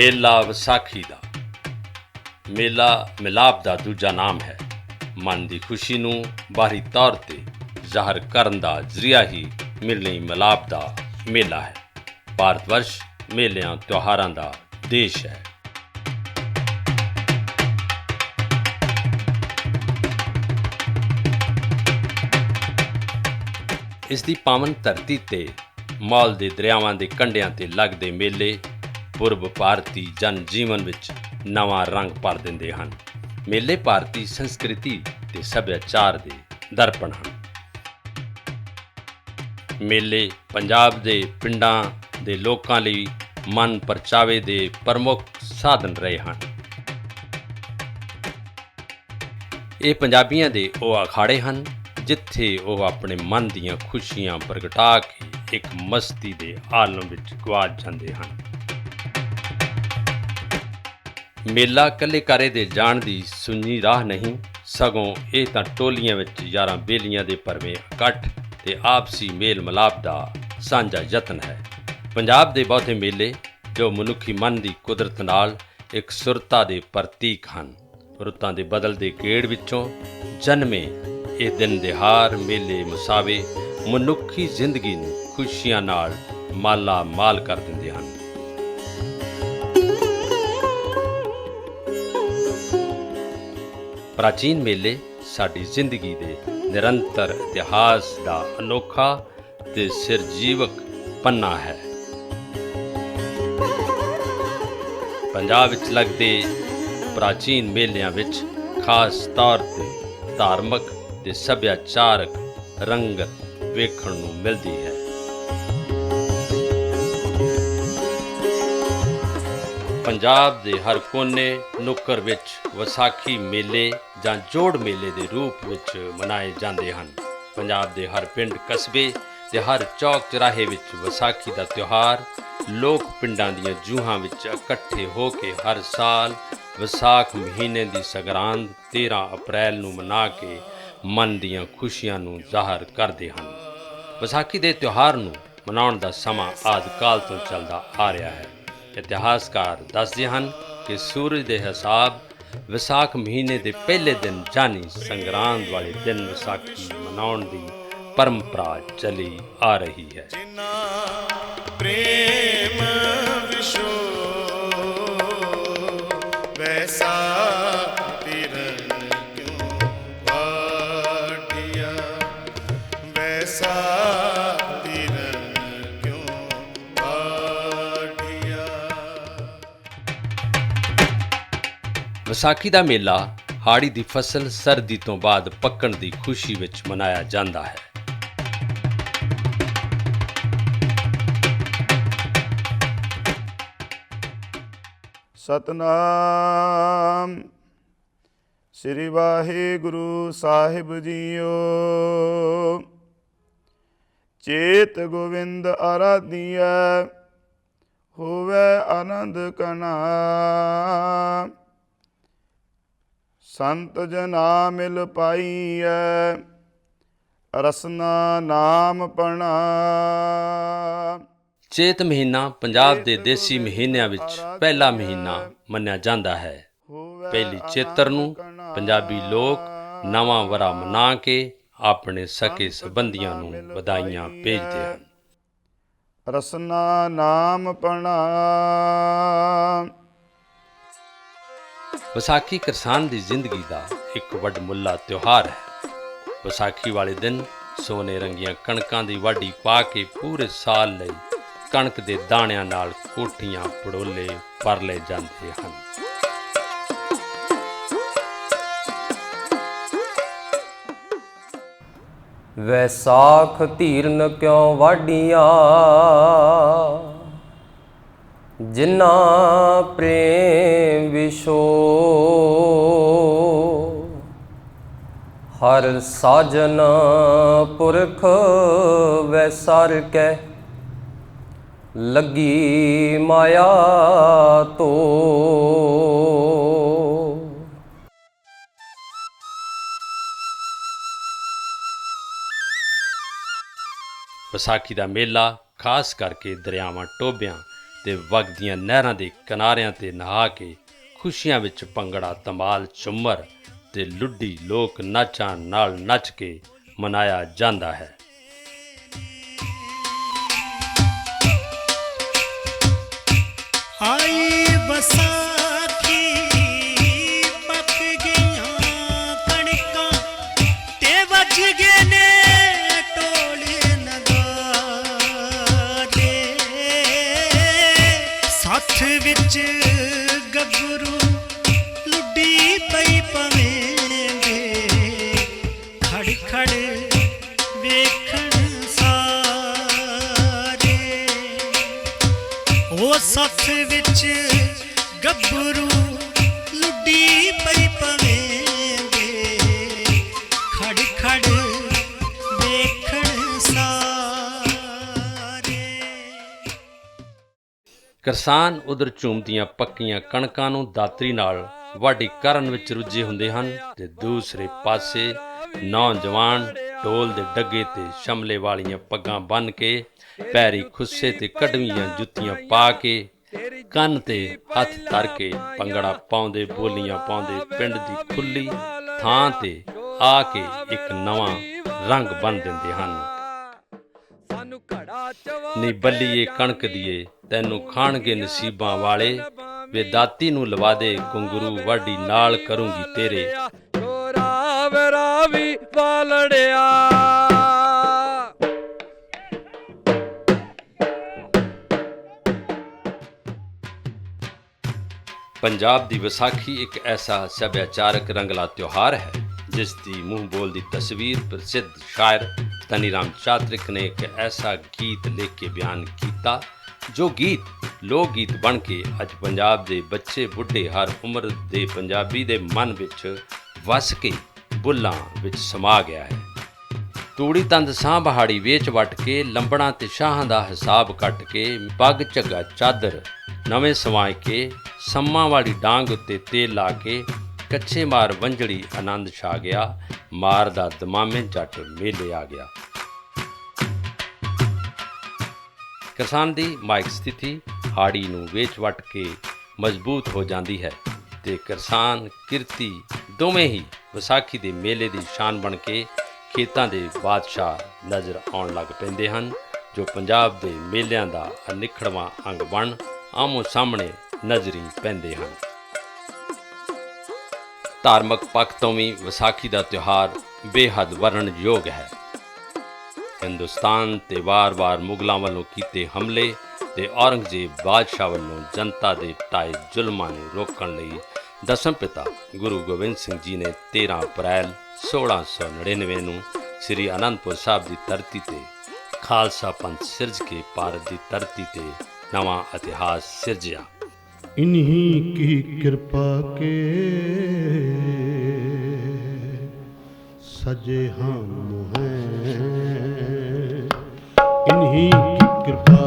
ਮੇਲਾ ਵਿਸਾਖੀ ਦਾ। ਮੇਲਾ ਮਿਲਾਪ ਦਾ ਦੂਜਾ ਨਾਮ ਹੈ। ਮਨ ਦੀ ਖੁਸ਼ੀ ਨੂੰ ਬਾਹਰੀ ਤੌਰ ਤੇ ਜ਼ਾਹਰ ਕਰਨ ਦਾ ਜ਼ਰੀਆ ਹੀ ਮਿਲਣੀ ਮਿਲਾਪ ਦਾ ਮੇਲਾ ਹੈ। ਭਾਰਤ ਵਰਸ਼ ਮੇਲਿਆਂ, ਤਿਉਹਾਰਾਂ ਦਾ ਦੇਸ਼ ਹੈ। ਇਸ ਦੀ ਪਾਵਨ ਧਰਤੀ ਤੇ ਮਾਲ ਦੇ ਦਰਿਆਵਾਂ ਦੇ ਕੰਢਿਆਂ ਤੇ ਲੱਗਦੇ ਮੇਲੇ ਪੁਰਬ ਭਾਰਤੀ ਜਨ ਜੀਵਨ ਵਿੱਚ ਨਵਾਂ ਰੰਗ ਭਰ ਦਿੰਦੇ ਹਨ। ਮੇਲੇ ਭਾਰਤੀ ਸੰਸਕ੍ਰਿਤੀ ਤੇ ਸੱਭਿਆਚਾਰ ਦੇ ਦਰਪਣ ਹਨ। ਮੇਲੇ ਪੰਜਾਬ ਦੇ ਪਿੰਡਾਂ ਦੇ ਲੋਕਾਂ ਲਈ ਮਨ ਪਰਚਾਵੇ ਦੇ ਪ੍ਰਮੁੱਖ ਸਾਧਨ ਰਹੇ ਹਨ। ਇਹ ਪੰਜਾਬੀਆਂ ਦੇ ਉਹ ਅਖਾੜੇ ਹਨ, ਜਿੱਥੇ ਉਹ ਆਪਣੇ ਮਨ ਦੀਆਂ ਖੁਸ਼ੀਆਂ ਪ੍ਰਗਟਾ ਕੇ ਇੱਕ ਮਸਤੀ ਦੇ ਆਲਮ ਵਿੱਚ ਗਵਾਚ ਜਾਂਦੇ ਹਨ। ਮੇਲਾ ਕੱਲੇ ਕਾਰੇ ਦੇ ਜਾਣ ਦੀ ਸੁੰਨੀ ਰਾਹ ਨਹੀਂ, ਸਗੋਂ ਇਹ ਤਾਂ ਟੋਲੀਆਂ ਵਿੱਚ ਯਾਰਾਂ ਬੇਲੀਆਂ ਦੇ ਪਰਵੇਂ ਇਕੱਠ ਤੇ ਆਪਸੀ ਮੇਲ ਮਿਲਾਪ ਦਾ ਸਾਂਝਾ ਯਤਨ ਹੈ। ਪੰਜਾਬ ਦੇ ਬਹੁਤੇ ਮੇਲੇ, ਜੋ ਮਨੁੱਖੀ ਮਨ ਦੀ ਕੁਦਰਤ ਨਾਲ ਇੱਕ ਸੁਰਤਾ ਦੇ ਪ੍ਰਤੀਕ ਹਨ, ਰੁੱਤਾਂ ਦੇ ਬਦਲਦੇ ਗੇੜ ਵਿੱਚੋਂ ਜਨਮੇ ਇਹ ਦਿਨ ਦਿਹਾਰ ਮੇਲੇ ਮੁਸਾਵੇ ਮਨੁੱਖੀ ਜ਼ਿੰਦਗੀ ਨੂੰ ਖੁਸ਼ੀਆਂ ਨਾਲ ਮਾਲਾ ਮਾਲ ਕਰ ਦਿੰਦੇ ਹਨ। ਪ੍ਰਾਚੀਨ ਮੇਲੇ ਸਾਡੀ ਜ਼ਿੰਦਗੀ ਦੇ ਨਿਰੰਤਰ ਇਤਿਹਾਸ ਦਾ ਅਨੋਖਾ ਤੇ ਸਿਰਜੀਵਕ ਪੰਨਾ ਹੈ। ਪੰਜਾਬ ਵਿੱਚ ਲੱਗਦੇ ਪ੍ਰਾਚੀਨ ਮੇਲਿਆਂ ਵਿੱਚ ਖਾਸ ਤੌਰ ਤੇ ਧਾਰਮਿਕ ਤੇ ਸੱਭਿਆਚਾਰਕ ਰੰਗਤ ਵੇਖਣ ਨੂੰ ਮਿਲਦੀ ਹੈ। ਪੰਜਾਬ ਦੇ ਹਰ ਕੋਨੇ ਨੁੱਕਰ ਵਿੱਚ ਵਿਸਾਖੀ ਮੇਲੇ ਜਾਂ ਜੋੜ ਮੇਲੇ ਦੇ ਰੂਪ ਵਿੱਚ ਮਨਾਏ ਜਾਂਦੇ ਹਨ। ਪੰਜਾਬ ਦੇ ਹਰ ਪਿੰਡ ਕਸਬੇ ਤੇ ਹਰ ਚੌਕ ਚਰਾਹੇ ਵਿੱਚ ਵਿਸਾਖੀ ਦਾ ਤਿਉਹਾਰ, ਲੋਕ ਪਿੰਡਾਂ ਦੀਆਂ ਜੂਹਾਂ ਵਿੱਚ ਇਕੱਠੇ ਹੋ ਕੇ ਹਰ ਸਾਲ ਵਿਸਾਖ ਮਹੀਨੇ ਦੀ ਸੰਗਰਾਂਦ 13 ਅਪ੍ਰੈਲ ਨੂੰ ਮਨਾ ਕੇ ਮਨ ਦੀਆਂ ਖੁਸ਼ੀਆਂ ਨੂੰ ਜ਼ਾਹਰ ਕਰਦੇ ਹਨ। ਵਿਸਾਖੀ ਦੇ ਤਿਉਹਾਰ ਨੂੰ ਮਨਾਉਣ ਦਾ ਸਮਾਂ ਆਦਿ ਕਾਲ ਤੋਂ ਚੱਲਦਾ ਆ ਰਿਹਾ ਹੈ। ਇਤਿਹਾਸਕਾਰ ਦੱਸਦੇ ਹਨ ਕਿ ਸੂਰਜ ਦੇ ਹਿਸਾਬ ਵਿਸਾਖ ਮਹੀਨੇ ਦੇ ਪਹਿਲੇ ਦਿਨ ਜਾਨੀ ਸੰਗਰਾਂਦ ਵਾਲੇ ਦਿਨ ਵਿਸਾਖੀ ਮਨਾਉਣ ਦੀ ਪਰੰਪਰਾ ਚਲੀ ਆ ਰਹੀ ਹੈ। ਪ੍ਰੇਮ ਵਿਸ਼ੋ ਵਿਸਾਖੀ ਦਾ ਮੇਲਾ ਹਾੜੀ ਦੀ ਫਸਲ ਸਰਦੀ ਤੋਂ ਬਾਅਦ ਪੱਕਣ ਦੀ ਖੁਸ਼ੀ ਵਿੱਚ ਮਨਾਇਆ ਜਾਂਦਾ ਹੈ। ਸਤਨਾਮ। ਸ੍ਰੀ ਵਾਹਿਗੁਰੂ ਸਾਹਿਬ ਜੀਓ। ਚੇਤ ਗੋਵਿੰਦ ਆਰਾਧੀਐ, ਹੋਵੇ ਆਨੰਦ ਕਣਾ ਸੰਤ ਜਨਾ ਮਿਲ ਪਾਈਐ ਰਸਨਾ ਨਾਮ ਪਣਾ। ਚੇਤ ਮਹੀਨਾ ਪੰਜਾਬ ਦੇ ਦੇਸੀ ਮਹੀਨਿਆਂ ਵਿੱਚ ਪਹਿਲਾ ਮਹੀਨਾ ਮੰਨਿਆ ਜਾਂਦਾ ਹੈ। ਪਹਿਲੀ ਚੇਤਰ ਨੂੰ ਪੰਜਾਬੀ ਲੋਕ ਨਵਾਂ ਵਰਾ ਮਨਾ ਕੇ ਆਪਣੇ ਸਕੇ ਸੰਬੰਧੀਆਂ ਨੂੰ ਵਧਾਈਆਂ ਭੇਜਦੇ ਹਨ। ਰਸਨਾ ਨਾਮ ਪਣਾ। ਵਿਸਾਖੀ ਕਿਸਾਨ ਦੀ ਜ਼ਿੰਦਗੀ ਦਾ ਇੱਕ ਵੱਡਮੁੱਲਾ ਤਿਉਹਾਰ ਹੈ। ਵਿਸਾਖੀ ਵਾਲੇ ਦਿਨ ਸੋਨੇ ਰੰਗੀਆਂ ਕਣਕਾਂ ਦੀ ਵਾਢੀ ਪਾ ਕੇ ਪੂਰੇ ਸਾਲ ਲਈ ਕਣਕ ਦੇ ਦਾਣਿਆਂ ਨਾਲ ਕੋਠੀਆਂ ਪੜੋਲੇ ਭਰ ਲਏ ਜਾਂਦੇ ਹਨ। ਵੈਸਾਖ ਧੀਰਨ ਕਿਉਂ ਵਾਢੀਆਂ? ਜਿਨਾ ਪ੍ਰੇਮ ਵਿਸ਼ੋ, ਹਰ ਸਾਜਨ ਪੁਰਖ ਵੈਸਰ ਕੈ, ਲੱਗੀ ਮਾਇਆ ਤੋ। ਵਿਸਾਖੀ ਦਾ ਮੇਲਾ ਖਾਸ ਕਰਕੇ ਦਰਿਆਵਾਂ ਟੋਬਿਆਂ ਤੇ ਵਗਦੀਆਂ ਨਹਿਰਾਂ ਦੇ ਕਿਨਾਰਿਆਂ ਤੇ ਨਹਾ ਕੇ ਖੁਸ਼ੀਆਂ ਵਿੱਚ ਭੰਗੜਾ, ਤਮਾਲ ਚੁੰਮਰ ਤੇ ਲੁੱਡੀ ਲੋਕ ਨਾਚਾਂ ਨਾਲ ਨੱਚ ਕੇ ਮਨਾਇਆ ਜਾਂਦਾ ਹੈ। ਆਈ ਬਸਾਖੀ ਸੱਥ ਵਿੱਚ ਗੱਭਰੂ ਲੁੱਡੀ ਪਈ ਪਵੇਂਗੇ। ਖੜ ਖੜ ਵੇਖਣ ਸਾਰੇ। ਕਿਸਾਨ ਉਧਰ ਝੂਮਦੀਆਂ ਪੱਕੀਆਂ ਕਣਕਾਂ ਨੂੰ ਦਾਤਰੀ ਨਾਲ ਵਾਢੀ ਕਰਨ ਵਿੱਚ ਰੁੱਝੇ ਹੁੰਦੇ ਹਨ ਤੇ ਦੂਸਰੇ ਪਾਸੇ ਨੌਜਵਾਨ ਢੋਲ ਦੇ ਡੱਗੇ ਤੇ ਸ਼ਮਲੇ ਵਾਲੀਆਂ ਪੱਗਾਂ ਬੰਨ ਕੇ, ਪੈਰੀ ਖੁੱਸੇ ਤੇ ਕਢਵੀਆਂ ਜੁੱਤੀਆਂ ਪਾ ਕੇ, ਕੰਨ ਤੇ ਹੱਥ ਧਰ ਕੇ ਭੰਗੜਾ ਪਾਉਂਦੇ, ਬੋਲੀਆਂ ਪਾਉਂਦੇ ਪਿੰਡ ਦੀ ਖੁੱਲੀ ਥਾਂ ਤੇ ਆ ਕੇ ਇੱਕ ਨਵਾਂ ਰੰਗ ਬੰਨ ਦਿੰਦੇ ਹਨ। ਨੀ ਬੱਲੀਏ ਕਣਕ ਦੀਏ, ਤੈਨੂੰ ਖਾਣਗੇ ਨਸੀਬਾਂ ਵਾਲੇ, ਵੇ ਦਾਤੀ ਨੂੰ ਲਵਾ ਦੇ, ਗੁੰਗਰੂ ਵਾਢੀ ਨਾਲ ਕਰੂੰਗੀ ਤੇਰੇ। ਛੋਰਾ ਮੇਰਾ ਵੀ ਪੰਜਾਬ ਦੀ ਵਿਸਾਖੀ ਇੱਕ ਐਸਾ ਸੱਭਿਆਚਾਰਕ ਰੰਗਲਾ ਤਿਉਹਾਰ ਹੈ, ਜਿਸ ਦੀ ਮੂੰਹ ਬੋਲ ਦੀ ਤਸਵੀਰ ਪ੍ਰਸਿੱਧ ਸ਼ਾਇਰ ਤਨੀਰਾਮ ਚਾਤ੍ਰਿਕ ਨੇ ਇੱਕ ਐਸਾ ਗੀਤ ਲਿਖ ਕੇ ਬਿਆਨ ਕੀਤਾ, ਜੋ ਗੀਤ ਲੋਕ ਗੀਤ ਬਣ ਕੇ ਅੱਜ ਪੰਜਾਬ ਦੇ ਬੱਚੇ ਬੁੱਢੇ ਹਰ ਉਮਰ ਦੇ ਪੰਜਾਬੀ ਦੇ ਮਨ ਵਿੱਚ ਵਸ ਕੇ ਬੁੱਲਾਂ ਵਿੱਚ ਸਮਾ ਗਿਆ ਹੈ। ਤੂੜੀ ਤੰਦ ਸਾਹ ਬਹਾੜੀ ਵੇਚ ਵਟ ਕੇ ਲੰਬਣਾ ਤੇ ਸ਼ਾਹਾਂ ਦਾ ਹਿਸਾਬ ਕੱਟ ਕੇ ਪੱਗ ਝੱਗਾ ਚਾਦਰ ਨਵੇਂ ਸਵਾਏ ਕੇ ਸੰਮਾਂ ਵਾਲੀ ਡਾਂਗ ਉੱਤੇ ਤੇਲ ਲਾ ਕੇ ਕੱਚੇ ਮਾਰ ਵੰਝੜੀ ਆਨੰਦ ਛਾ ਗਿਆ, ਮਾਰ ਦਾ ਦਮਾਮੇ ਜੱਟ ਮੇਲੇ ਆ ਗਿਆ। ਕਿਸਾਨ ਦੀ ਮਾਇਕ ਸਥਿਤੀ ਹਾੜੀ ਨੂੰ ਵੇਚ ਵਟ ਕੇ ਮਜ਼ਬੂਤ ਹੋ ਜਾਂਦੀ ਹੈ ਤੇ ਕਿਸਾਨ ਕਿਰਤੀ ਦੋਵੇਂ ਹੀ ਵਿਸਾਖੀ ਦੇ ਮੇਲੇ ਦੀ ਸ਼ਾਨ ਬਣ ਕੇ ਖੇਤਾਂ ਦੇ ਬਾਦਸ਼ਾਹ ਨਜ਼ਰ ਆਉਣ ਲੱਗ ਪੈਂਦੇ ਹਨ, ਜੋ ਪੰਜਾਬ ਦੇ ਮੇਲਿਆਂ ਦਾ ਅਨਿਖੜਵਾਂ ਅੰਗ ਬਣ ਆਮੋ ਸਾਹਮਣੇ ਨਜ਼ਰੀ ਪੈਂਦੇ ਹਨ। ਧਾਰਮਿਕ ਪੱਖ ਤੋਂ ਵੀ ਵਿਸਾਖੀ ਦਾ ਤਿਉਹਾਰ ਬੇਹੱਦ ਵਰਣਨਯੋਗ ਹੈ। ਹਿੰਦੁਸਤਾਨ ਤੇ ਵਾਰ-ਵਾਰ ਮੁਗਲਾਂ ਵੱਲੋਂ ਕੀਤੇ ਹਮਲੇ ਤੇ ਔਰੰਗਜ਼ੇਬ ਬਾਦਸ਼ਾਹ ਵੱਲੋਂ ਜਨਤਾ ਦੇ ਟਾਏ ਜ਼ੁਲਮਾਂ ਨੂੰ ਰੋਕਣ ਲਈ ਦਸਮ ਪਿਤਾ ਗੁਰੂ ਗੋਬਿੰਦ ਸਿੰਘ ਜੀ ਨੇ 13 ਅਪ੍ਰੈਲ 1699 ਨੂੰ ਸ੍ਰੀ ਅਨੰਦਪੁਰ ਸਾਹਿਬ ਦੀ ਧਰਤੀ ਤੇ ਖਾਲਸਾ ਪੰਥ ਸਿਰਜ ਕੇ ਭਾਰਤ ਦੀ ਧਰਤੀ ਤੇ ਨਵਾਂ ਇਤਿਹਾਸ ਸਿਰਜਿਆ। ਇਨਹੀ ਕੀ ਕਿਰਪਾ ਕੇ ਸਜੇ ਹਮ ਹੈ ਇਨਹੀ ਕੀ ਕਿਰਪਾ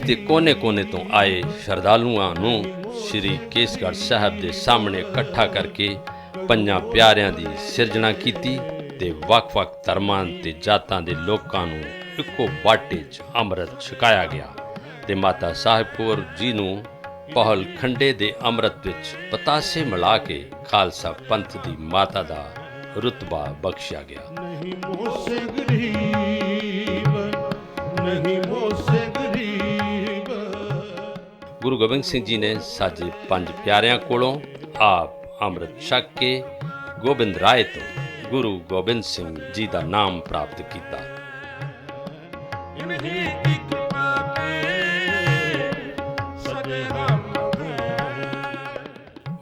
ਦੇਸ਼ ਦੇ ਕੋਨੇ-ਕੋਨੇ ਤੋਂ ਆਏ ਸ਼ਰਧਾਲੂਆਂ ਨੂੰ ਸ੍ਰੀ ਕੇਸਗੜ੍ਹ ਸਾਹਿਬ ਦੇ ਸਾਹਮਣੇ ਇਕੱਠਾ ਕਰਕੇ ਪੰਜਾਂ ਪਿਆਰਿਆਂ ਦੀ ਸਿਰਜਣਾ ਕੀਤੀ ਤੇ ਵੱਖ-ਵੱਖ ਧਰਮਾਂ ਤੇ ਜਾਤਾਂ ਦੇ ਲੋਕਾਂ ਨੂੰ ਇੱਕੋ ਬਾਟੇ 'ਚ ਅੰਮ੍ਰਿਤ ਛਕਾਇਆ ਗਿਆ ਤੇ ਮਾਤਾ ਸਾਹਿਬਪੁਰ ਜੀ ਨੂੰ ਪਹਲ ਖੰਡੇ ਦੇ ਅੰਮ੍ਰਿਤ ਵਿੱਚ ਪਤਾਸੇ ਮਿਲਾ ਕੇ ਖਾਲਸਾ ਪੰਥ ਦੀ ਮਾਤਾ ਦਾ ਰਤਬਾ ਬਖਸ਼ਿਆ ਗਿਆ। ਨਹੀਂ ਮੋਸੇ ਗਰੀਬ, ਨਹੀਂ ਗੋਬਿੰਦ ਸਿੰਘ ਜੀ ਨੇ ਸਾਜੇ ਪੰਜ ਪਿਆਰਿਆਂ ਕੋਲੋਂ ਆਪ ਅੰਮ੍ਰਿਤ ਛਕ ਕੇ ਗੋਬਿੰਦ ਰਾਏ ਤੋਂ ਗੁਰੂ ਗੋਬਿੰਦ ਸਿੰਘ ਜੀ ਦਾ ਨਾਮ ਪ੍ਰਾਪਤ ਕੀਤਾ।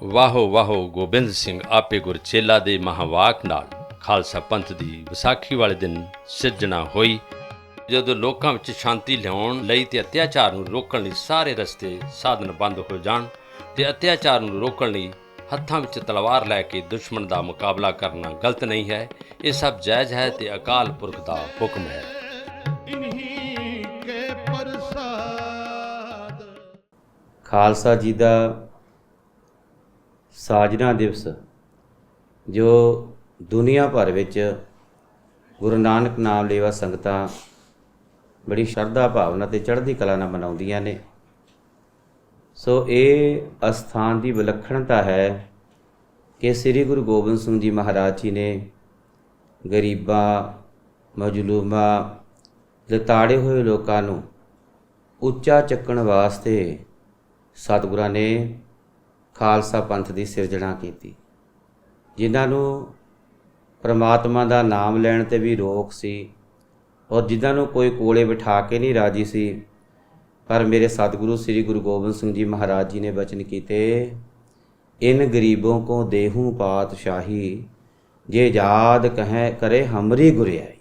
ਵਾਹੋ ਵਾਹੋ ਗੋਬਿੰਦ ਸਿੰਘ ਆਪੇ ਗੁਰਚੇਲਾ ਦੇ ਮਹਾਵਾਕ ਨਾਲ ਖਾਲਸਾ ਪੰਥ ਦੀ ਵਿਸਾਖੀ ਵਾਲੇ ਦਿਨ ਸਿਰਜਣਾ ਹੋਈ। ਜਦੋਂ ਲੋਕਾਂ ਵਿੱਚ ਸ਼ਾਂਤੀ ਲਿਆਉਣ ਲਈ ਤੇ ਅਤਿਆਚਾਰ ਨੂੰ ਰੋਕਣ ਲਈ ਸਾਰੇ ਰਸਤੇ ਸਾਧਨ ਬੰਦ ਹੋ ਜਾਣ ਤੇ ਅਤਿਆਚਾਰ ਨੂੰ ਰੋਕਣ ਲਈ ਹੱਥਾਂ ਵਿੱਚ ਤਲਵਾਰ ਲੈ ਕੇ ਦੁਸ਼ਮਣ ਦਾ ਮੁਕਾਬਲਾ ਕਰਨਾ ਗਲਤ ਨਹੀਂ ਹੈ ਇਹ ਸਭ ਜਾਇਜ਼ ਹੈ ਤੇ ਅਕਾਲ ਪੁਰਖ ਦਾ ਹੁਕਮ ਹੈ। ਖਾਲਸਾ ਜੀ ਦਾ ਸਾਜਨਾ ਦਿਵਸ ਜੋ ਦੁਨੀਆ ਭਰ ਵਿੱਚ ਗੁਰੂ ਨਾਨਕ ਨਾਮ ਲੇਵਾ ਸੰਗਤਾਂ ਬੜੀ ਸ਼ਰਧਾ ਭਾਵਨਾ ਤੇ ਚੜ੍ਹਦੀ ਕਲਾ ਨਾਲ ਮਨਾਉਂਦੀਆਂ ਨੇ। ਸੋ ਇਹ ਅਸਥਾਨ ਦੀ ਵਿਲੱਖਣਤਾ ਹੈ ਕਿ ਸ੍ਰੀ ਗੁਰੂ ਗੋਬਿੰਦ ਸਿੰਘ ਜੀ ਮਹਾਰਾਜ ਜੀ ਨੇ ਗਰੀਬਾਂ, ਮਜਲੂਮਾਂ ਲਤਾੜੇ ਹੋਏ ਲੋਕਾਂ ਨੂੰ ਉੱਚਾ ਚੱਕਣ ਵਾਸਤੇ ਸਤਿਗੁਰਾਂ ਨੇ ਖਾਲਸਾ ਪੰਥ ਦੀ ਸਿਰਜਣਾ ਕੀਤੀ। ਜਿਨ੍ਹਾਂ ਨੂੰ ਪ੍ਰਮਾਤਮਾ ਦਾ ਨਾਮ ਲੈਣ ਤੇ ਵੀ ਰੋਕ ਸੀ ਔਰ ਜਿਨ੍ਹਾਂ ਨੂੰ ਕੋਈ ਕੋਲੇ ਬਿਠਾ ਕੇ ਨਹੀਂ ਰਾਜੀ ਸੀ, ਪਰ ਮੇਰੇ ਸਤਿਗੁਰੂ ਸ੍ਰੀ ਗੁਰੂ ਗੋਬਿੰਦ ਸਿੰਘ ਜੀ ਮਹਾਰਾਜ ਜੀ ਨੇ ਬਚਨ ਕੀਤੇ, ਇਨ ਗਰੀਬੋਂ ਕੋ ਦੇਹੂ ਪਾਤਸ਼ਾਹੀ, ਜੇ ਯਾਦ ਕਹੈ ਕਰੇ ਹਮਰੀ ਗੁਰਿਆਈ।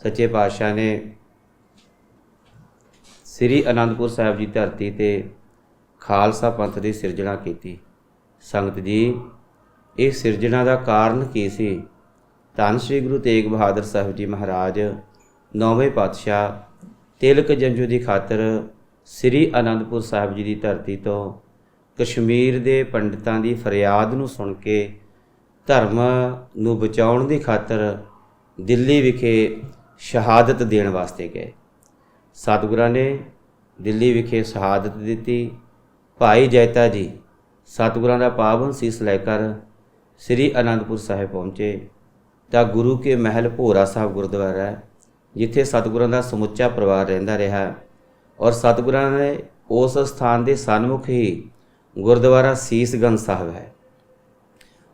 ਸੱਚੇ ਪਾਤਸ਼ਾਹ ਨੇ ਸ੍ਰੀ ਅਨੰਦਪੁਰ ਸਾਹਿਬ ਜੀ ਧਰਤੀ ਤੇ ਖਾਲਸਾ ਪੰਥ ਦੀ ਸਿਰਜਣਾ ਕੀਤੀ। ਸੰਗਤ ਜੀ, ਇਹ ਸਿਰਜਣਾ ਦਾ ਕਾਰਨ ਕੀ ਸੀ? ਧੰਨ ਸ੍ਰੀ ਗੁਰੂ ਤੇਗ ਬਹਾਦਰ ਸਾਹਿਬ ਜੀ ਮਹਾਰਾਜ ਨੌਵੇਂ ਪਾਤਸ਼ਾਹ ਤਿਲਕ ਜੰਜੂ ਦੀ ਖਾਤਰ ਸ੍ਰੀ ਅਨੰਦਪੁਰ ਸਾਹਿਬ ਜੀ ਦੀ ਧਰਤੀ ਤੋਂ ਕਸ਼ਮੀਰ ਦੇ ਪੰਡਿਤਾਂ ਦੀ ਫਰਿਆਦ ਨੂੰ ਸੁਣ ਕੇ ਧਰਮ ਨੂੰ ਬਚਾਉਣ ਦੀ ਖਾਤਰ ਦਿੱਲੀ ਵਿਖੇ ਸ਼ਹਾਦਤ ਦੇਣ ਵਾਸਤੇ ਗਏ। ਸਤਿਗੁਰਾਂ ਨੇ ਦਿੱਲੀ ਵਿਖੇ ਸ਼ਹਾਦਤ ਦਿੱਤੀ। ਭਾਈ ਜੈਤਾ ਜੀ, ਸਤਿਗੁਰਾਂ ਦਾ ਪਾਵਨ ਸੀਸ ਲੈ ਕਰ ਸ੍ਰੀ ਅਨੰਦਪੁਰ ਸਾਹਿਬ ਪਹੁੰਚੇ। ਤਾਂ ਗੁਰੂ ਕੇ ਮਹਿਲ ਭੋਰਾ ਸਾਹਿਬ ਗੁਰਦੁਆਰਾ ਹੈ। ਜਿੱਥੇ ਸਤਿਗੁਰਾਂ ਦਾ ਸਮੁੱਚਾ ਪਰਿਵਾਰ ਰਹਿੰਦਾ ਰਿਹਾ ਔਰ ਸਤਿਗੁਰਾਂ ਨੇ ਉਸ ਸਥਾਨ ਦੇ ਸਨਮੁਖ ਹੀ ਗੁਰਦੁਆਰਾ ਸੀਸਗੰਜ ਸਾਹਿਬ ਹੈ।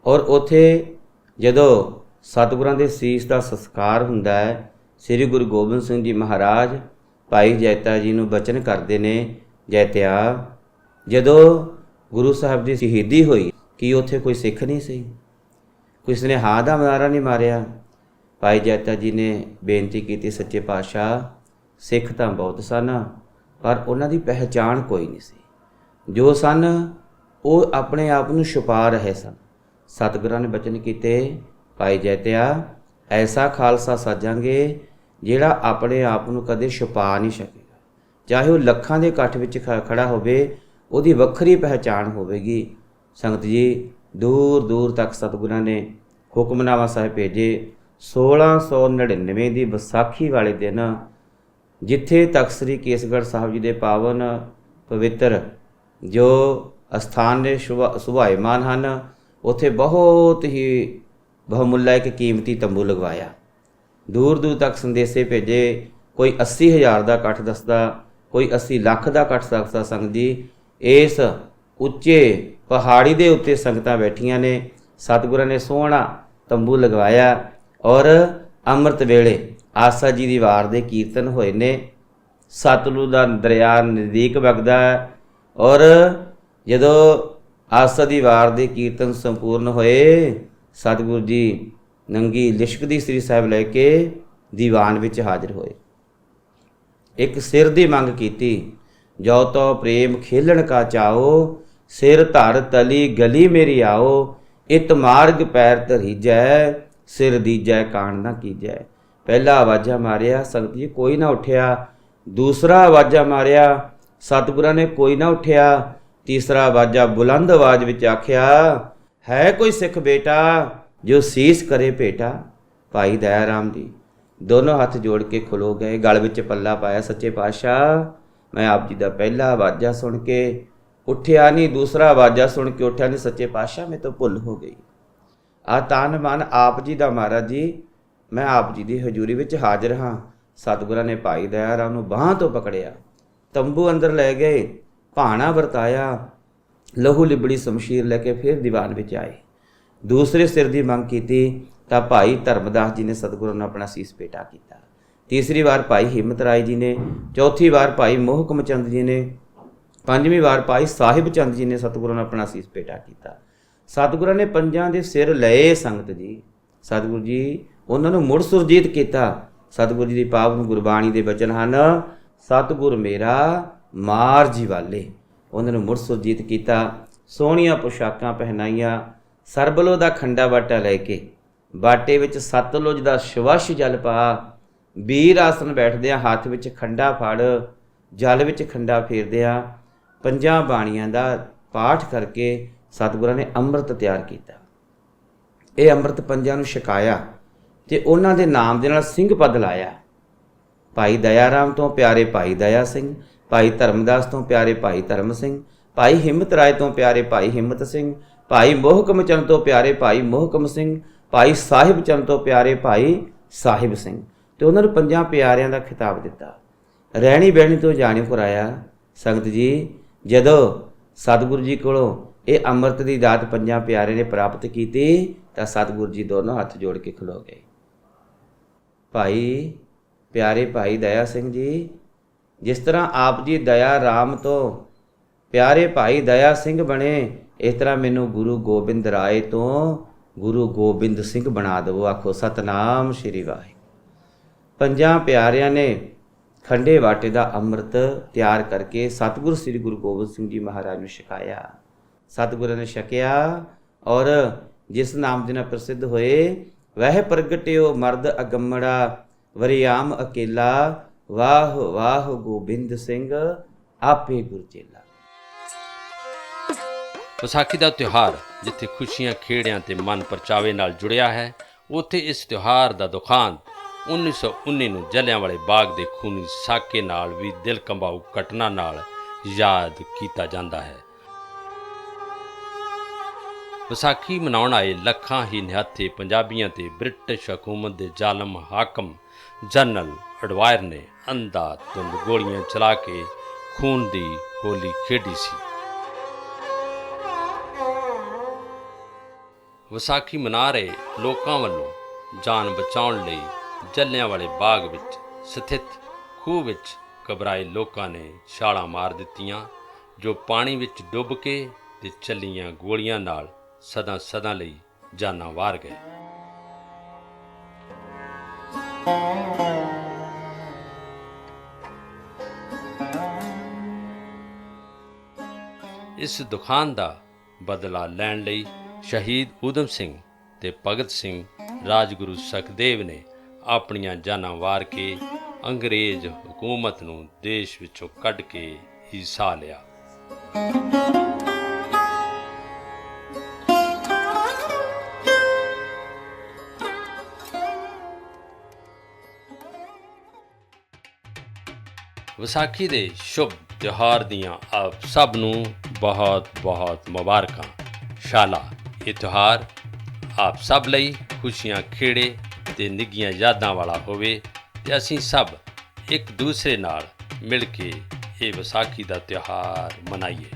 ਔਰ ਉਥੇ ਜਦੋਂ ਸਤਿਗੁਰਾਂ ਦੇ ਸੀਸ ਦਾ ਸੰਸਕਾਰ ਹੁੰਦਾ ਹੈ, ਸ੍ਰੀ ਗੁਰੂ ਗੋਬਿੰਦ ਸਿੰਘ ਜੀ ਮਹਾਰਾਜ ਭਾਈ ਜੈਤਾ ਜੀ ਨੂੰ ਬਚਨ ਕਰਦੇ ਨੇ ਜੈਤਿਆ, ਜਦੋਂ ਗੁਰੂ ਸਾਹਿਬ ਦੀ ਸ਼ਹੀਦੀ ਹੋਈ, ਕਿ ਉਥੇ ਕੋਈ ਸਿੱਖ ਨਹੀਂ ਸੀ? ਕਿਸੇ ਨੇ ਹਾਂ ਦਾ ਨਾਰਾ ਨਹੀਂ ਮਾਰਿਆ? ਭਾਈ ਜੈਤਾ ਜੀ ਨੇ ਬੇਨਤੀ ਕੀਤੀ, ਸੱਚੇ ਪਾਤਸ਼ਾਹ, ਸਿੱਖ ਤਾਂ ਬਹੁਤ ਸਨ, ਪਰ ਉਹਨਾਂ ਦੀ ਪਹਿਚਾਣ ਕੋਈ ਨਹੀਂ ਸੀ। ਜੋ ਸਨ, ਉਹ ਆਪਣੇ ਆਪ ਨੂੰ ਛੁਪਾ ਰਹੇ ਸਨ। ਸਤਿਗੁਰਾਂ ਨੇ ਬਚਨ ਕੀਤੇ, ਭਾਈ ਜੈਤਿਆ, ਐਸਾ ਖਾਲਸਾ ਸਾਜਾਂਗੇ, ਜਿਹੜਾ ਆਪਣੇ ਆਪ ਨੂੰ ਕਦੇ ਛੁਪਾ ਨਹੀਂ ਸਕੇਗਾ। ਚਾਹੇ ਉਹ ਲੱਖਾਂ ਦੇ ਇਕੱਠ ਵਿੱਚ ਖ- ਖੜਾ ਹੋਵੇ, ਉਹਦੀ ਵੱਖਰੀ ਪਹਿਚਾਣ ਹੋਵੇਗੀ। ਸੰਗਤ ਜੀ ਦੂਰ ਦੂਰ ਤੱਕ ਸਤਿਗੁਰਾਂ ਨੇ ਹੁਕਮਨਾਮਾ ਸਾਹਿਬ ਭੇਜੇ। 1699 ਦੀ ਵਿਸਾਖੀ ਵਾਲੇ ਦਿਨ ਜਿੱਥੇ ਤਖਤ ਸ੍ਰੀ ਕੇਸਗੜ੍ਹ ਸਾਹਿਬ ਜੀ ਦੇ ਪਾਵਨ ਪਵਿੱਤਰ ਜੋ ਅਸਥਾਨ ਨੇ ਸ਼ੁਭਾ- ਸੁਭਾਇਮਾਨ ਹਨ, ਉੱਥੇ ਬਹੁਤ ਹੀ ਬਹੁਮੁੱਲਾ ਇੱਕ ਕੀਮਤੀ ਤੰਬੂ ਲਗਵਾਇਆ। ਦੂਰ ਦੂਰ ਤੱਕ ਸੰਦੇਸ਼ੇ ਭੇਜੇ, ਕੋਈ 80000 ਦਾ ਇਕੱਠ ਦੱਸਦਾ, ਕੋਈ 80 ਲੱਖ ਦਾ ਇਕੱਠ ਦੱਸਦਾ ਸੰਗਤ ਜੀ, ਇਸ ਉੱਚੇ ਪਹਾੜੀ ਦੇ ਉੱਤੇ ਸੰਗਤਾਂ ਬੈਠੀਆਂ ਨੇ, ਸਤਿਗੁਰਾਂ ਨੇ ਸੋਹਣਾ ਤੰਬੂ ਲਗਵਾਇਆ ਔਰ ਅੰਮ੍ਰਿਤ ਵੇਲੇ ਆਸਾ ਜੀ ਦੀ ਵਾਰ ਦੇ ਕੀਰਤਨ ਹੋਏ ਨੇ। ਸਤਲੁਜ ਦਾ ਦਰਿਆ ਨਜ਼ਦੀਕ ਵਗਦਾ ਹੈ ਔਰ ਜਦੋਂ ਆਸਾ ਦੀ ਵਾਰ ਦੇ ਕੀਰਤਨ ਸੰਪੂਰਨ ਹੋਏ, ਸਤਿਗੁਰੂ ਜੀ ਨੰਗੀ ਲਿਸ਼ਕਦੀ ਸ੍ਰੀ ਸਾਹਿਬ ਲੈ ਕੇ ਦੀਵਾਨ ਵਿੱਚ ਹਾਜ਼ਰ ਹੋਏ। ਇੱਕ ਸਿਰ ਦੀ ਮੰਗ ਕੀਤੀ, ਜੋ ਤੋ ਪ੍ਰੇਮ ਖੇਲਣ ਕਾ ਚਾਓ ਸਿਰ ਧਰ ਤਲੀ ਗਲੀ ਮੇਰੀ ਆਓ, ਇਤ ਮਾਰਗ ਪੈਰ ਧਰੀਜੈ ਸਿਰ ਦੀਜੈ ਕਾਣ ਨਾ ਕੀਜੈ। ਪਹਿਲਾ ਆਵਾਜ਼ਾ ਮਾਰਿਆ, ਸੰਗਤ ਜੀ, ਕੋਈ ਨਾ ਉੱਠਿਆ। ਦੂਸਰਾ ਆਵਾਜ਼ਾ ਮਾਰਿਆ, ਸਤਿਗੁਰਾਂ ਨੇ ਕੋਈ ਨਾ ਉੱਠਿਆ। ਤੀਸਰਾ ਆਵਾਜ਼ਾ ਬੁਲੰਦ ਆਵਾਜ਼ ਵਿੱਚ ਆਖਿਆ, ਹੈ ਕੋਈ ਸਿੱਖ ਬੇਟਾ ਜੋ ਸੀਸ ਕਰੇ ਭੇਟਾ ਭਾਈ ਦਇਆ ਰਾਮ ਜੀ ਦੋਨੋਂ ਹੱਥ ਜੋੜ ਕੇ ਖਲੋ ਗਏ, ਗਲ ਵਿੱਚ ਪੱਲਾ ਪਾਇਆ, ਸੱਚੇ ਪਾਤਸ਼ਾਹ, ਮੈਂ ਆਪ ਜੀ ਦਾ ਪਹਿਲਾ ਆਵਾਜ਼ਾ ਸੁਣ ਕੇ ਉੱਠਿਆ ਨਹੀਂ ਦੂਸਰਾ ਆਵਾਜ਼ਾ ਸੁਣ ਕੇ ਉੱਠਿਆ ਨਹੀਂ ਸੱਚੇ ਪਾਤਸ਼ਾਹ ਮੈਂ ਤੋਂ ਭੁੱਲ ਹੋ ਗਈ। ਆ ਤਨ ਮਨ ਆਪ ਜੀ ਦਾ ਮਹਾਰਾਜ ਜੀ, ਮੈਂ ਆਪ ਜੀ ਦੀ ਹਜ਼ੂਰੀ ਵਿੱਚ ਹਾਜ਼ਰ ਹਾਂ। ਸਤਿਗੁਰਾਂ ਨੇ ਭਾਈ ਦਇਆ ਰਾਮ ਨੂੰ ਬਾਹਾਂ ਤੋਂ ਪਕੜਿਆ। ਤੰਬੂ ਅੰਦਰ ਲੈ ਗਏ, ਭਾਣਾ ਵਰਤਾਇਆ। ਲਹੂ ਲਿਬੜੀ ਸ਼ਮਸ਼ੀਰ ਲੈ ਕੇ ਫਿਰ ਦੀਵਾਨ ਵਿੱਚ ਆਏ। ਦੂਸਰੇ ਸਿਰ ਦੀ ਮੰਗ ਕੀਤੀ, ਤਾਂ ਭਾਈ ਧਰਮਦਾਸ ਜੀ ਨੇ ਸਤਿਗੁਰੂ ਨੂੰ ਆਪਣਾ ਸੀਸ ਪੇਟਾ ਕੀਤਾ। ਤੀਸਰੀ ਵਾਰ ਭਾਈ ਹਿੰਮਤ ਰਾਏ ਜੀ ਨੇ, ਚੌਥੀ ਵਾਰ ਭਾਈ ਮੋਹਕਮ ਚੰਦ ਜੀ ਨੇ, ਪੰਜਵੀਂ ਵਾਰ ਭਾਈ ਸਾਹਿਬ ਚੰਦ ਜੀ ਨੇ ਸਤਿਗੁਰੂ ਨੂੰ ਆਪਣਾ ਸੀਸ ਪੇਟਾ ਕੀਤਾ। ਸਤਿਗੁਰਾਂ ਨੇ ਪੰਜਾਂ ਦੇ ਸਿਰ ਲਏ ਸੰਗਤ ਜੀ। ਸਤਿਗੁਰੂ ਜੀ, ਉਹਨਾਂ ਨੂੰ ਮੁੜ ਸੁਰਜੀਤ ਕੀਤਾ। ਸਤਿਗੁਰੂ ਜੀ ਦੀ ਪਾਵਨ ਗੁਰਬਾਣੀ ਦੇ ਬਚਨ ਹਨ, ਸਤਿਗੁਰ ਮੇਰਾ ਮਾਰ ਜੀਵਾਲੇ ਉਹਨਾਂ ਨੂੰ ਮੁੜ ਸੁਰਜੀਤ ਕੀਤਾ। ਸੋਹਣੀਆਂ ਪੁਸ਼ਾਕਾਂ ਪਹਿਨਾਈਆਂ ਸਰਬਲੋ ਦਾ ਖੰਡਾ ਬਾਟਾ ਲੈ ਕੇ, ਬਾਟੇ ਵਿੱਚ ਸਤਲੁਜ ਦਾ ਸ਼ਵਸ਼ ਜਲ ਪਾ ਵੀਰ ਆਸਨ ਬੈਠਦੇ ਆ ਹੱਥ ਵਿੱਚ ਖੰਡਾ ਫੜ, ਜਲ ਵਿੱਚ ਖੰਡਾ ਫੇਰਦੇ ਆ ਪੰਜਾਂ ਬਾਣੀਆਂ ਦਾ ਪਾਠ ਕਰਕੇ ਸਤਿਗੁਰਾਂ ਨੇ ਅੰਮ੍ਰਿਤ ਤਿਆਰ ਕੀਤਾ। ਇਹ ਅੰਮ੍ਰਿਤ ਪੰਜਾਂ ਨੂੰ ਛਕਾਇਆ ਤੇ ਉਹਨਾਂ ਦੇ ਨਾਮ ਦੇ ਨਾਲ ਸਿੰਘ ਪਦ ਲਾਇਆ। ਭਾਈ ਦਇਆ ਰਾਮ ਤੋਂ ਪਿਆਰੇ ਭਾਈ ਦਇਆ ਸਿੰਘ, ਭਾਈ ਧਰਮਦਾਸ ਤੋਂ ਪਿਆਰੇ ਭਾਈ ਧਰਮ ਸਿੰਘ, ਭਾਈ ਹਿੰਮਤ ਰਾਏ ਤੋਂ ਪਿਆਰੇ ਭਾਈ ਹਿੰਮਤ ਸਿੰਘ, ਭਾਈ ਮੋਹਕਮ ਚੰਦ ਤੋਂ ਪਿਆਰੇ ਭਾਈ ਮੋਹਕਮ ਸਿੰਘ, ਭਾਈ ਸਾਹਿਬ ਚੰਦ ਤੋਂ ਪਿਆਰੇ ਭਾਈ ਸਾਹਿਬ ਸਿੰਘ ਤੇ ਉਹਨਾਂ ਨੂੰ ਪੰਜਾਂ ਪਿਆਰਿਆਂ ਦਾ ਖਿਤਾਬ ਦਿੱਤਾ। ਰਹਿਣੀ ਬਹਿਣੀ ਤੋਂ ਜਾਣਿਓ ਕਰਾਇਆ ਸੰਗਤ ਜੀ, ਜਦੋਂ ਸਤਿਗੁਰੂ ਜੀ ਕੋਲੋਂ ਇਹ ਅੰਮ੍ਰਿਤ ਦੀ ਦਾਤ ਪੰਜਾਂ ਪਿਆਰੇ ਨੇ ਪ੍ਰਾਪਤ ਕੀਤੀ, ਤਾਂ ਸਤਿਗੁਰੂ ਜੀ ਦੋਨੋਂ ਹੱਥ ਜੋੜ ਕੇ ਖਲੋ ਗਏ। ਭਾਈ, ਪਿਆਰੇ ਭਾਈ ਦਇਆ ਸਿੰਘ ਜੀ, ਜਿਸ ਤਰ੍ਹਾਂ ਆਪ ਜੀ ਦਇਆ ਰਾਮ ਤੋਂ ਪਿਆਰੇ ਭਾਈ ਦਇਆ ਸਿੰਘ ਬਣੇ, ਇਸ ਤਰ੍ਹਾਂ ਮੈਨੂੰ ਗੁਰੂ ਗੋਬਿੰਦ ਰਾਏ ਤੋਂ ਗੁਰੂ ਗੋਬਿੰਦ ਸਿੰਘ ਬਣਾ ਦਿਵੋ, ਆਖੋ, ਸਤਨਾਮ ਸ਼੍ਰੀ ਵਾਹਿਗੁਰੂ। ਪੰਜਾਂ ਪਿਆਰਿਆਂ ਨੇ ਖੰਡੇ ਵਾਟੇ ਦਾ ਅੰਮ੍ਰਿਤ ਤਿਆਰ ਕਰਕੇ ਸਤਿਗੁਰੂ ਸ੍ਰੀ ਗੁਰੂ ਗੋਬਿੰਦ ਸਿੰਘ ਜੀ ਮਹਾਰਾਜ ਨੂੰ ਛਕਾਇਆ। ਸਤਿਗੁਰਾਂ ਨੇ ਛਕਿਆ ਔਰ ਜਿਸ ਨਾਮ ਦੇ ਨਾਲ ਪ੍ਰਸਿੱਧ ਹੋਏ, ਵਹਿ ਪ੍ਰਗਟਿਓ ਮਰਦ ਅਗੰਮੜਾ ਵਰਿਆਮ ਅਕੇਲਾ, ਵਾਹ ਵਾਹ ਗੋਬਿੰਦ ਸਿੰਘ, ਆਪੇ ਗੁਰਚੇਲਾ ਵਿਸਾਖੀ ਦਾ ਤਿਉਹਾਰ ਜਿੱਥੇ ਖੁਸ਼ੀਆਂ, ਖੇੜਿਆਂ ਤੇ ਮਨ ਪਰਚਾਵੇ ਨਾਲ ਜੁੜਿਆ ਹੈ, ਉੱਥੇ ਇਸ ਤਿਉਹਾਰ ਦਾ ਦੁਖਾਂਤ 1919 ਨੂੰ ਜਲਿਆਂਵਾਲੇ ਬਾਗ ਦੇ ਖੂਨੀ ਸਾਕੇ ਨਾਲ ਵੀ ਦਿਲ ਕੰਬਾਊ ਘਟਨਾ ਨਾਲ ਯਾਦ ਕੀਤਾ ਜਾਂਦਾ ਹੈ। ਵਿਸਾਖੀ ਮਨਾਉਣ ਆਏ ਲੱਖਾਂ ਹੀ ਨਿਹੱਥੇ ਪੰਜਾਬੀਆਂ ਤੇ ਬ੍ਰਿਟਿਸ਼ ਹਕੂਮਤ ਦੇ ਜ਼ਾਲਮ ਹਾਕਮ ਜਨਰਲ ਅਡਵਾਇਰ ਨੇ ਅੰਧਾ ਧੁੰਦ ਗੋਲੀਆਂ ਚਲਾ ਕੇ ਖੂਨ ਦੀ ਹੋਲੀ ਖੇਡੀ ਸੀ। ਵਿਸਾਖੀ ਮਨਾ ਰਹੇ ਲੋਕਾਂ ਵੱਲੋਂ ਜਾਨ ਬਚਾਉਣ ਲਈ ਜੱਲਿਆਂ ਵਾਲੇ ਬਾਗ ਵਿੱਚ ਸਥਿਤ ਖੂਹ ਵਿੱਚ ਘਬਰਾਏ ਲੋਕਾਂ ਨੇ ਛਾਲਾਂ ਮਾਰ ਦਿੱਤੀਆਂ, ਜੋ ਪਾਣੀ ਵਿੱਚ ਡੁੱਬ ਕੇ ਤੇ ਚੱਲੀਆਂ ਗੋਲੀਆਂ ਨਾਲ ਸਦਾ ਸਦਾ ਲਈ ਜਾਨਾਂ ਵਾਰ ਗਏ। ਇਸ ਦੁਖਾਨ ਦਾ ਬਦਲਾ ਲੈਣ ਲਈ ਸ਼ਹੀਦ ਊਧਮ ਸਿੰਘ ਤੇ ਭਗਤ ਸਿੰਘ ਰਾਜਗੁਰੂ ਸੁਖਦੇਵ ਨੇ ਆਪਣੀਆਂ ਜਾਨਾਂ ਵਾਰ ਕੇ ਅੰਗਰੇਜ਼ ਹਕੂਮਤ ਨੂੰ ਦੇਸ਼ ਵਿੱਚੋਂ ਕੱਢ ਕੇ ਹੀ ਲਿਆ। ਵਿਸਾਖੀ ਦੇ ਸ਼ੁਭ ਤਿਉਹਾਰ ਦੀਆਂ ਆਪ ਸਭ ਨੂੰ ਬਹੁਤ ਬਹੁਤ ਮੁਬਾਰਕਾਂ। ਸ਼ਾਲਾ, ਇਹ ਤਿਉਹਾਰ ਆਪ ਸਭ ਲਈ ਖੁਸ਼ੀਆਂ ਖੇੜੇ ਤੇ ਨਿੱਗੀਆਂ ਯਾਦਾਂ ਵਾਲਾ ਹੋਵੇ ਤੇ ਅਸੀਂ ਸਭ ਇੱਕ ਦੂਸਰੇ ਨਾਲ ਮਿਲ ਕੇ ਇਹ ਵਿਸਾਖੀ ਦਾ ਤਿਉਹਾਰ ਮਨਾਈਏ।